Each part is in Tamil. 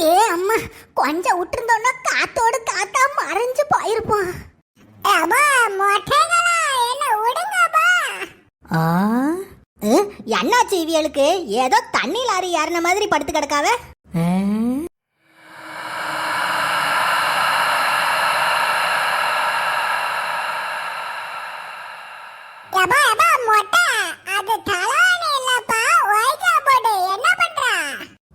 ஏ அம்மா கொஞ்சம் விட்டுருந்தோம்னா காத்தோடு காத்தா மறைஞ்சு போயிருப்போம். என்ன இவியலுக்கு? ஏதோ தண்ணி லாரி ஏறின மாதிரி படுத்து கிடக்காவ? அது தலவாணி இல்லப்பா ஒய்ஜா போடு என்ன பண்ற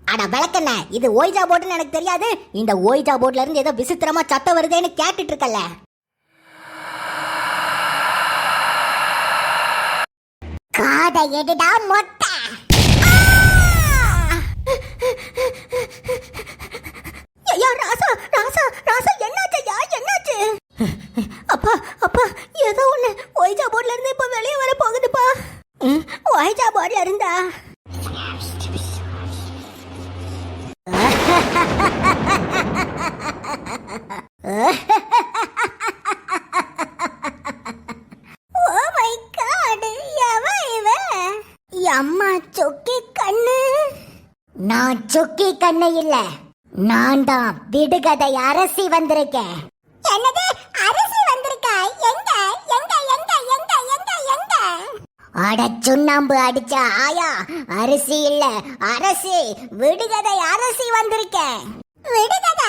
அட விளக்கண்ண இது ஓய்ஜா போட்டுன்னு எனக்கு தெரியாது. இந்த ஓய்ஜா போட்ல இருந்து ஏதோ விசித்திரமா சத்தம் வருதேன்னு கேட்டுட்டு இருக்கல காதை எடுடா மொட்டை ஐயா ராசா ராசா ராசா என்னாச்சு ஐயா என்னாச்சு அப்பா அப்பா ஏதோ ஒண்ணு ஓய்ஜா போர்ட்ல இருந்து இப்ப வெளியே வர போகுதுப்பா ம், ஓய்ஜா போர்ட்ல இருந்தா ஓ மை காட் எவ இவ அம்மா சொக்கி கண்ணு. நான் சொக்கி கண்ணு இல்ல. நான் தான் விடுகதை அரசி வந்திருக்கேன். என்னது? அரிசி வந்திருக்கா? எங்க? எங்க? எங்க? எங்க? எங்க? எங்க? அட சுண்ணாம்பு அடிச்ச ஆயா அரிசி இல்ல. அரசி விடுகதை அரசி வந்திருக்கேன். விடுகதை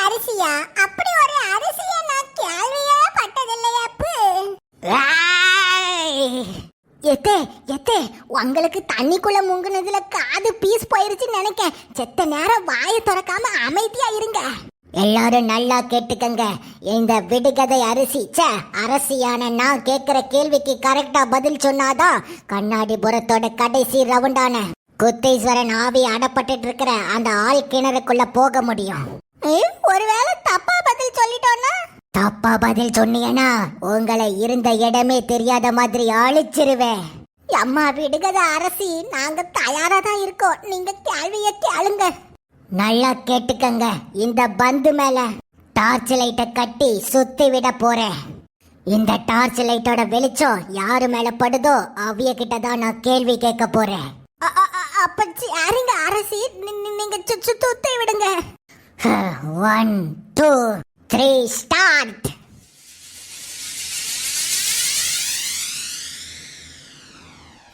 உங்களுக்கு தண்ணிக்குள்ள முங்குனதுல காது பீஸ் போயிருச்சுன்னு நினைக்கேன். செத்த நேரம் வாயை திறக்காம அமைதியா இருங்க. எல்லாரும் நல்லா கேட்டுக்கங்க. இந்த விடுகதை அரிசி ச்சே அரசியான நான் கேக்குற கேள்விக்கு கரெக்டா பதில் சொன்னாதான் கண்ணாடிபுரத்தோட கடைசி ரவுண்டான குத்தீஸ்வரன் ஆவி அடப்பட்டு இருக்கிற அந்த ஆள் கிணறுக்குள்ள போக முடியும். ஒருவேளை தப்பா பதில் சொல்லிட்டோன்னா? தப்பா பதில் சொன்னீங்கன்னா உங்களை இருந்த இடமே தெரியாத மாதிரி அழிச்சிருவேன். அம்மா விடுகத அரசி நாங்க தயாரா தான் இருக்கோம். நீங்க கேள்விய கேளுங்க. நல்லா கேட்டுக்கங்க. இந்த பந்து மேல டார்ச் லைட்டை கட்டி சுத்தி விட போறேன். இந்த டார்ச் லைட்டோட வெளிச்சம் யாரு மேல படுதோ அவிய கிட்ட தான் நான் கேள்வி கேட்க போறேன். அப்ப யாருங்க அரசி. நீங்க சுத்தி விடுங்க. ஒன் டூ த்ரீ ஸ்டார்ட்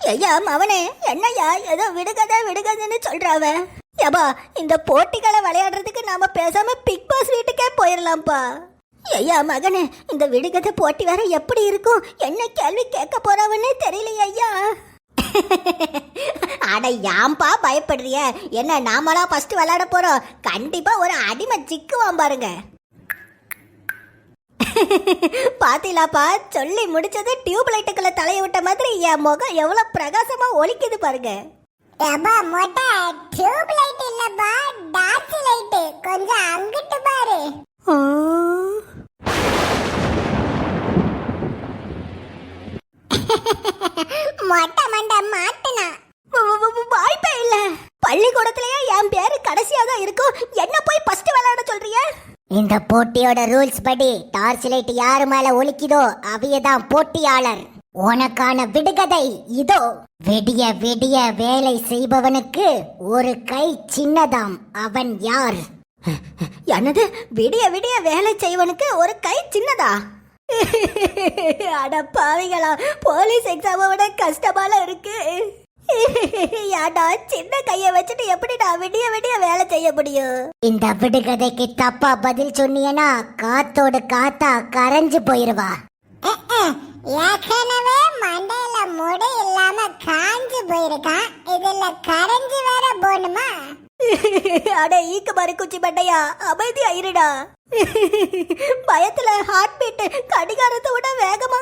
ஐயா மவனே என்னய்யா ஏதோ விடுகதை விடுகதைன்னு சொல்றாவ? ஏபா இந்த போட்டிகளை விளையாடுறதுக்கு நாம பேசாம பிக் பாஸ் வீட்டுக்கே போயிடலாம்ப்பா ஐயா மகனே இந்த விடுகதை போட்டி வேற எப்படி இருக்கும்? என்ன கேள்வி கேட்க போறவன்னே தெரியலையே ஐயா. அட ஏன்பா பயப்படுறிய? என்ன நாமளா ஃபர்ஸ்ட் விளையாட போறோம்? கண்டிப்பா ஒரு அடிமை சிக்குவான் பாருங்க. பாத்தீங்களாப்பா? சொல்லி முடிச்சது டியூப் லைட்டுக்குள்ள தலைய விட்ட மாதிரி என் முகம் எவ்வளவு பிரகாசமா ஒலிக்குது பாருங்க. எப்பா மொட்டை டியூப் லைட் இல்லப்பா டார்ச் லைட் கொஞ்சம் அங்கிட்டு பாரு. மொட்டை மண்டை மாட்டுனா. வாய்ப்பே இல்ல. பள்ளிக்கூடத்திலேயே என் பேரு கடைசியா தான் இருக்கும். என்ன போய் ஃபர்ஸ்ட் விளையாட சொல்றிய இந்த போட்டியோட ரூல்ஸ் படி டார்ச் லைட் யாரு மேல ஒலிக்குதோ அவையதான் போட்டியாளர். உனக்கான விடுகதை இதோ. விடிய விடிய வேலை செய்பவனுக்கு ஒரு கை சின்னதாம். அவன் யார்? எனது விடிய விடிய வேலை செய்வனுக்கு ஒரு கை சின்னதா? அட பாவிகளா போலீஸ் எக்ஸாமை விட கஷ்டமால இருக்கு. ஏடா சின்ன கைய வச்சுட்டு எப்படிடா விடிய விடிய வேலை செய்ய முடியும்? இந்த விடுகதைக்கு தப்பா பதில் சொன்னீங்கன்னா காத்தோட காத்தா கரைஞ்சு போயிருவா. ஏற்கனவே மண்டையில முடி இல்லாம காஞ்சு போயிருக்கான். இதுல கரைஞ்சு வேற போகணுமா? அட ஈக்கு மாதிரி குச்சி பட்டையா அமைதியா இருடா. பயத்துல ஹார்ட் பீட் கடிகாரத்தை விட வேகமா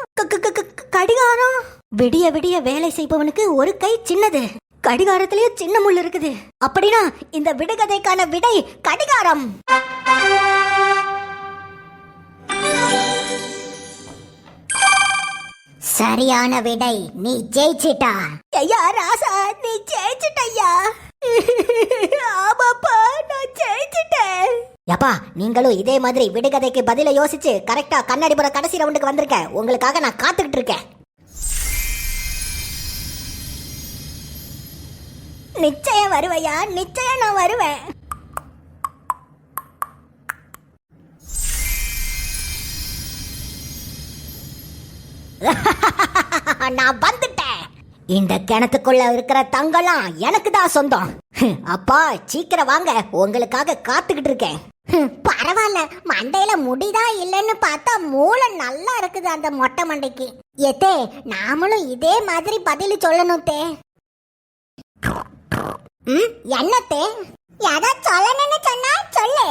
கடிகாரம். விடிய விடிய வேலை செய்பவனுக்கு ஒரு கை சின்னது. கடிகாரத்திலேயே சின்ன முள் இருக்குது. அப்படின்னா இந்த விடுகதைக்கான விடை கடிகாரம். சரியான விடை. நீ ஜெயிச்சிட்டா. ஐயா ராசா நீ ஜெயிச்சிட்டய்யா. ஆமாப்பா நான் ஜெயிச்சிட்டேன். யப்பா நீங்களும் இதே மாதிரி விடுகதைக்கு பதில யோசிச்சு கரெக்டா கண்ணாடிபுரம் கடைசி ரவுண்டுக்கு வந்திருக்கேன் உங்களுக்காக நான் காத்துக்கிட்டு இருக்கேன். நிச்சயம் வருவையா? நிச்சயம் நான் வருவேன். நான் வந்துட்டேன். இந்த கிணத்துக்குள்ள இருக்கிற தங்கலாம் எனக்கு தான் சொந்தம் அப்பா சீக்கிரம் வாங்க. உங்களுக்காக காத்துக்கிட்டு இருக்கேன். பரவாயில்ல. மண்டையில முடிதான் இல்லைன்னு பார்த்தா மூளை நல்லா இருக்குது அந்த மொட்டை மண்டைக்கு. எத்தே நாமளும் இதே மாதிரி பதில் சொல்லணும் தே. ம், என்னத்தே? எதை சொல்லணும்னு சொன்னா சொல்லு.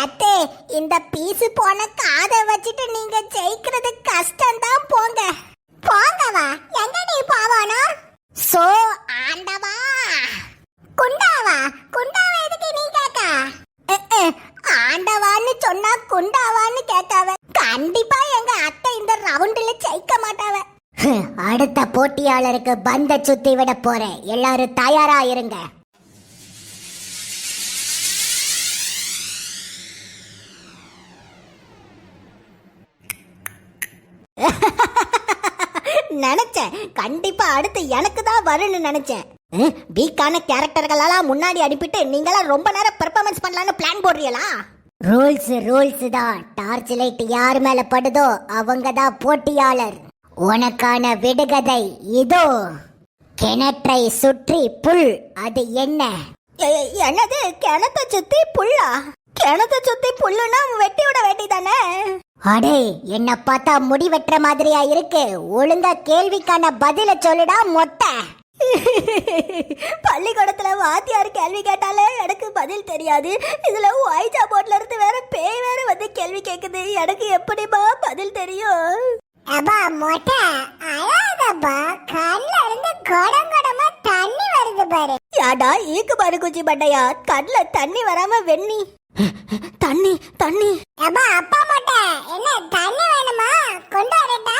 எத்தே இந்த பீசு போன காதை வச்சுட்டு நீங்க ஜெயிக்கிறது கஷ்டம் தான் போங்க. போங்கவா எங்க நீ போவானோ? சோ ஆண்டவா. குண்டாவா குண்டாவா எதுக்கு நீ கேட்க ஆண்டவான்னு சொன்னா குண்டாவான்னு கேட்காவ கண்டிப்பா எங்க அத்தை இந்த ரவுண்டில் ஜெயிக்க மாட்டாவ. அடுத்த போட்டியாளருக்கு பந்த சுத்தி விட போறேன். எல்லாரும் தயாரா இருங்க. நினைச்சேன். கண்டிப்பா அடுத்து எனக்கு தான் வரும்னு நினைச்சேன். ம், வீக்கான கேரக்டர்களெல்லாம் முன்னாடி அனுப்பிட்டு நீங்களாம் ரொம்ப நேரம் பெர்ஃபார்மன்ஸ் பண்ணலாம்னு பிளான் போடுறீங்களா? ரூல்ஸ் ரூல்ஸ் தான். டார்ச் லைட் யார் மேல படுதோ அவங்க தான் போட்டியாளர். உனக்கான விடுகதை இதோ. கிணற்றை சுற்றி புல் அது என்ன? என்னது? கிணத்தை சுத்தி புல்லா? கிணத்தை சுத்தி புல்லுனா வெட்டி விட வேண்டியதானே அடே என்ன பார்த்தா முடி வெட்டுற மாதிரியா இருக்கு. ஒழுங்கா கேள்விக்கான பதில சொல்லுடா மொட்டை. பள்ளிக்கூடத்துல வாத்தியார் கேள்வி கேட்டாலே எனக்கு பதில் தெரியாது. இதுல வாய்ஜா போர்ட்ல இருந்து வேற பேய் வேற வந்து கேள்வி கேக்குது. எனக்கு எப்படிமா பதில் தெரியும்? அப்பா மொட்டை அழாதப்பா. கண்ணுல இருந்து குடம் குடமா தண்ணி வருது பாரு. யாடா ஈக்கு பாரு குச்சி பட்டையா. கண்ணுல தண்ணி வராம வெண்ணி. தண்ணி தண்ணி. அப்பா அப்பா மொட்டை. என்ன தண்ணி வேணுமா? கொண்டு வரட்டா?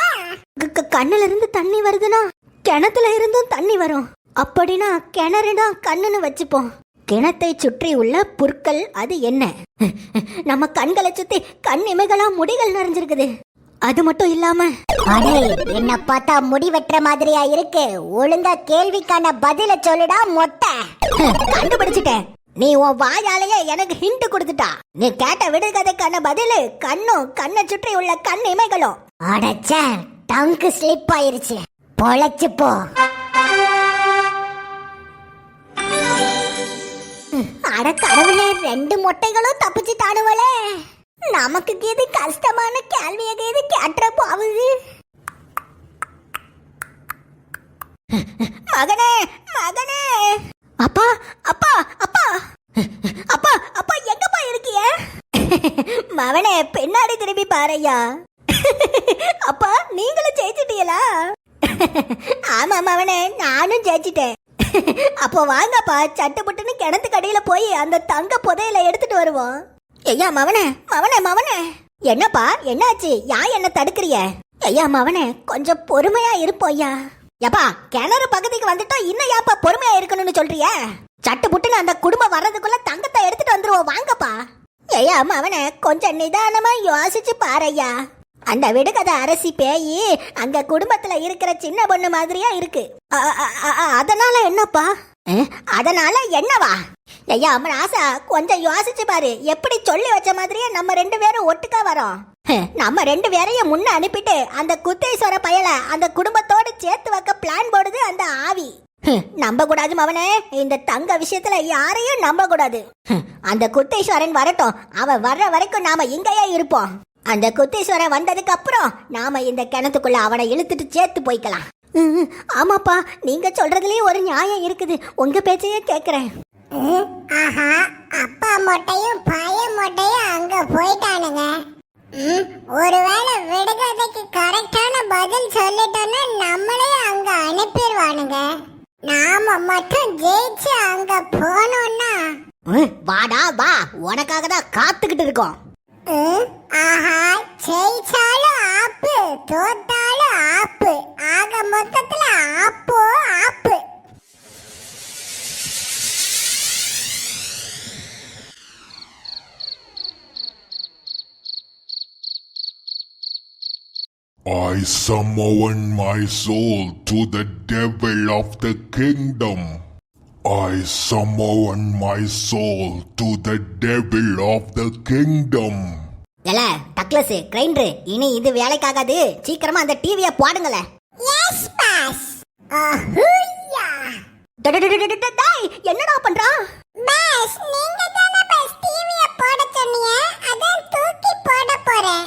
கண்ணுல இருந்து தண்ணி வருதுன்னா கிணத்துல இருந்தும் தண்ணி வரும். அப்படின்னா கிணறுனா கண்ணுன்னு வச்சுப்போம். கிணத்தை சுற்றி உள்ள புற்கள் அது என்ன? நம்ம கண்களை சுத்தி கண் இமைகளா முடிகள் நிறைஞ்சிருக்குது. அது மட்டும் இல்லாம அடே என்ன பார்த்தா முடி வெட்டுற மாதிரியா இருக்கு. ஒழுங்கா கேள்விக்கான பதில சொல்லுடா மொட்டை. கண்டுபிடிச்சிட்டேன். நீ உன் வாயாலேயே எனக்கு ஹிண்ட் கொடுத்துட்டா. நீ கேட்ட விடுகதைக்கான பதிலு கண்ணும் கண்ணை சுற்றி உள்ள கண் இமைகளும். அடச்ச டங்கு ஸ்லிப் ஆயிருச்சு. பொழைச்சு போ. அட கடவுளே ரெண்டு மொட்டைகளும் தப்பிச்சுட்டானுவளே நமக்கு எது கஷ்டமான கேள்வியை எது கேட்டுற போகுது மகனே மகனே! அப்பா அப்பா அப்பா! அப்பா அப்பா எங்கப்பா இருக்கிய? மவனே பின்னாடி திரும்பி பாரையா அப்பா நீங்களும் ஜெயிச்சிட்டீங்களா? ஆமா மவனே நானும் ஜெயிச்சிட்டேன். அப்போ வாங்கப்பா சட்டு புட்டுன்னு கிணத்து கடையில போய் அந்த தங்க புதையில எடுத்துட்டு வருவோம். ஐயா மவனே மவனே மவனே. என்னப்பா என்னாச்சு? யா என்ன தடுக்கிறிய? ஐயா மவனே கொஞ்சம் பொறுமையா இருப்போம் ஐயா. யப்பா கிணறு பகுதிக்கு வந்துட்டோம் இன்னும் ஏப்பா பொறுமையா இருக்கணும்னு சொல்றிய? சட்டு புட்டுன்னு அந்த குடும்பம் வர்றதுக்குள்ள தங்கத்தை எடுத்துட்டு வந்துருவோம் வாங்கப்பா. ஐயா மவனே கொஞ்சம் நிதானமா யோசிச்சு பாரையா அந்த விடுகதை அரசி பேயி அங்க குடும்பத்துல இருக்கிற சின்ன பொண்ணு மாதிரியா இருக்கு. அ- அதனால என்னப்பா? அதனால என்னவா? ஐயா அம்மன் ஆசா. கொஞ்சம் யோசிச்சு பாரு. எப்படி சொல்லி வச்ச மாதிரியே நம்ம ரெண்டு பேரும் ஒட்டுக்கா வரோம். நம்ம ரெண்டு பேரையும் முன்ன அனுப்பிட்டு அந்த குத்தேஸ்வர பயல அந்த குடும்பத்தோடு சேர்த்து வைக்க பிளான் போடுது அந்த ஆவி. நம்ப கூடாது மவனே. இந்த தங்க விஷயத்துல யாரையும் நம்ப கூடாது. அந்த குத்தேஸ்வரன் வரட்டும். அவன் வர்ற வரைக்கும் நாம இங்கேயே இருப்போம். அந்த குத்தேஸ்வரன் வந்ததுக்கு அப்புறம் நாம இந்த கிணத்துக்குள்ள அவனை இழுத்துட்டு சேர்த்து போய்க்கலாம். ஆமாப்பா நீங்க சொல்றதுலயே ஒரு நியாயம் இருக்குது. உங்க பேச்சையே கேக்குறேன். ம், ஆஹா அப்பா மொட்டையும் பையன் மொட்டையும் அங்க போயிட்டானுங்க. ம், ஒருவேளை விடுகதைக்கு கரெக்டான பதில் சொல்லிட்டோம்னா நம்மளே அங்க அனுப்பிடுவானுங்க. நாம மட்டும் ஜெயிச்சு அங்க போனோம்னா. ம், வாடா வா. உனக்காக தான் காத்துக்கிட்டு இருக்கோம். I summon my soul to the devil of the kingdom. I summon my soul to the devil of the kingdom. எல டக்ளஸ் கிரைண்டர் இனி இது வேலைக்காகாது. சீக்கிரமா அந்த டிவியை போடுங்களே. எஸ் பாஸ் என்னடா பண்றா? பாஸ் நீங்க தானே பாஸ் டிவியை போட சொன்னீங்க. அதான் தூக்கி போட போறேன்.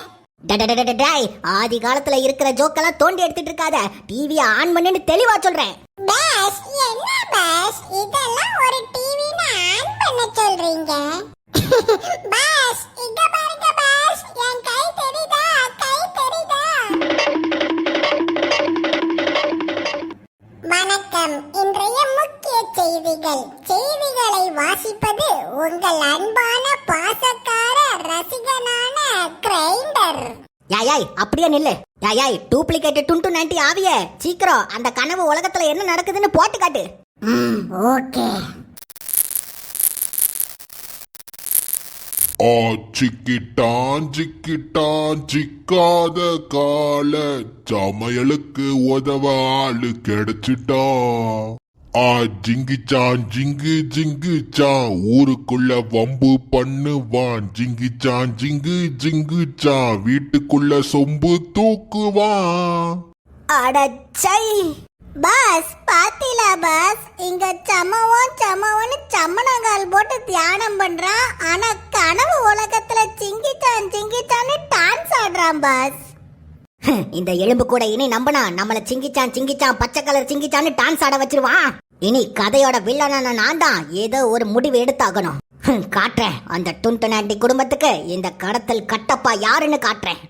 டேய் ஆதி காலத்துல இருக்கிற ஜோக்கெல்லாம் தோண்டி எடுத்துட்டு இருக்காத. டிவியை ஆன் பண்ணுன்னு தெளிவா சொல்றேன். பாஸ் என்ன பாஸ் இதெல்லாம் ஒரு டிவின்னு ஆன் பண்ண சொல்றீங்க. யாயாய் அப்படியே நில்லு. யாயாய் டூப்ளிகேட் டுண்டு நைன்டி ஆவிய. சீக்கிரம் அந்த கனவு உலகத்துல என்ன நடக்குதுன்னு போட்டு காட்டு. ஓகே. ஆ சிக்கிட்டான் சிக்கிட்டான் சிக்காத கால. சமையலுக்கு உதவ ஆளு கிடைச்சிட்டான். ஆ ஜிங்கிச்சான் ஜிங்கு ஜிங்குச்சான் ஊருக்குள்ள வம்பு பண்ணுவான். ஜிங்கிச்சான் ஜிங்கு ஜிங்குச்சான் வீட்டுக்குள்ள சொம்பு தூக்குவான். அடச்சை பாஸ் பாத்தீங்களா பாஸ். இங்க சமவம் சமவன்னு சம்மணங்கால் போட்டு தியானம் பண்றான். ஆனா கனவு உலகத்துல சிங்கிச்சான் சிங்கிச்சான்னு டான்ஸ் ஆடுறான் பாஸ். இந்த எலும்பு கூட இனி நம்பனா நம்மள சிங்கிச்சான் சிங்கிச்சான் பச்சை கலர் சிங்கிச்சான்னு டான்ஸ் ஆட வச்சிருவான். இனி கதையோட வில்லனான நான் தான் ஏதோ ஒரு முடிவு எடுத்தாகணும். காட்டுறேன். அந்த டுன்டனாண்டி குடும்பத்துக்கு இந்த கடத்தல் கட்டப்பா யாருன்னு காட்டுறேன்.